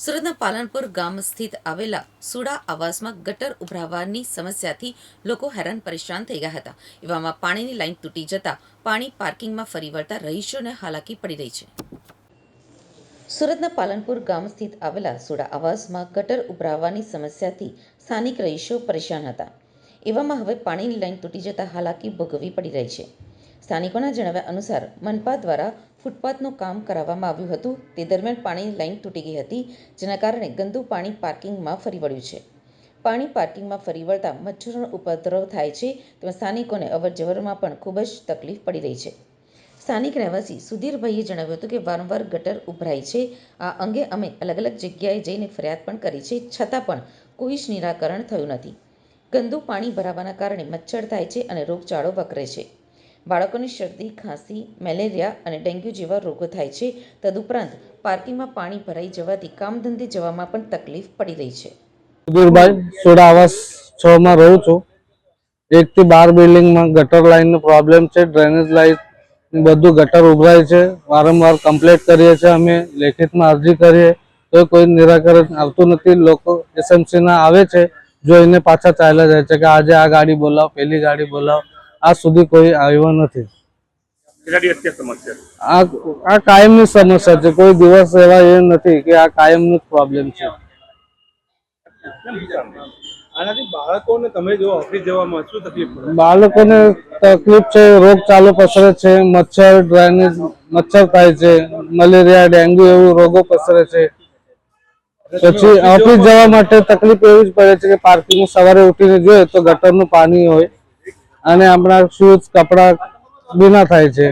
સુરતના પાલનપુર ગામ સ્થિત આવેલા સુડા આવાસમાં ગટર ઉભરાવાની સમસ્યાથી લોકો હેરાન પરેશાન થઈ ગયા હતા. એવામાં પાણીની લાઈન તૂટી જતા પાણી પાર્કિંગમાં ફરી વળતા રહીશોને હાલાકી પડી રહી છે. સુરતના પાલનપુર ગામ સ્થિત આવેલા સુડા આવાસમાં ગટર ઉભરાવાની સમસ્યાથી સ્થાનિક રહીશો પરેશાન હતા. એવામાં હવે પાણીની લાઈન તૂટી જતા હાલાકી ભોગવવી પડી રહી છે. સ્થાનિકોના જણાવ્યા અનુસાર, મનપા દ્વારા ફૂટપાથનું કામ કરાવવામાં આવ્યું હતું. તે દરમિયાન પાણીની લાઈન તૂટી ગઈ હતી, જેના કારણે ગંદુ પાણી પાર્કિંગમાં ફરી વળ્યું છે. પાણી પાર્કિંગમાં ફરી વળતા મચ્છરોનો ઉપદ્રવ થાય છે તેમજ સ્થાનિકોને અવરજવરમાં પણ ખૂબ જ તકલીફ પડી રહી છે. સ્થાનિક રહેવાસી સુધીરભાઈએ જણાવ્યું હતું કે, વારંવાર ગટર ઉભરાય છે. આ અંગે અમે અલગ અલગ જગ્યાએ જઈને ફરિયાદ પણ કરી છે, છતાં પણ કોઈ જ નિરાકરણ થયું નથી. ગંદુ પાણી ભરાવાના કારણે મચ્છર થાય છે અને રોગચાળો વકરે છે. બાળકોની શરદી, ખાંસી, મેલેરિયા અને ડેન્ગ્યુ જેવા રોગો થાય છે. તદુપરાંત પાર્કિંગમાં પાણી ભરાઈ જવાથી કામધંધે જવામાં પણ તકલીફ પડી રહી છે. સુધીરભાઈ, સોડા આવાસ છ માં રહું છું. એક થી બાર બિલ્ડિંગમાં ગટર લાઈન નો પ્રોબ્લેમ છે, ડ્રેનેજ લાઇન બધું ગટર ઉભરાય છે. વારંવાર કમ્પ્લેટ કરીએ છીએ અમે, લેખિતમાં અરજી કરીએ. તો કોઈ નિરાકરણ આવતું નથી. લોકો એસએમસી ના આવે છે, જોઈને પાછા ચાલ્યા જાય છે કે આજે આ ગાડી બોલાવો, પેલી ગાડી બોલાવો. આજ સુધી કોઈ આવ્યો નથી. આ સમસ્યા આ આ કાયમની સમસ્યા છે. કોઈ દિવસ એવા એ નથી કે આ કાયમનો જ પ્રોબ્લેમ છે. આનાથી બાળકોને તમે જો ઓફિસ જવામાં શું તકલીફ પડે? બાળકોને તકલીફ છે રોગચાળો પસરે છે મચ્છર ડ્રાયનેજ મચ્છર થાય છે મલેરિયા ડેન્ગ્યુ એવું રોગો પસરે છે. પછી ઓફિસ જવા માટે તકલીફ એવી જ પડે છે કે પાર્કિંગ સવારે ઉઠીને જોઈએ તો ગટરનું પાણી હોય. અને આપણા શૂઝ કપડા ભીના થાય છે.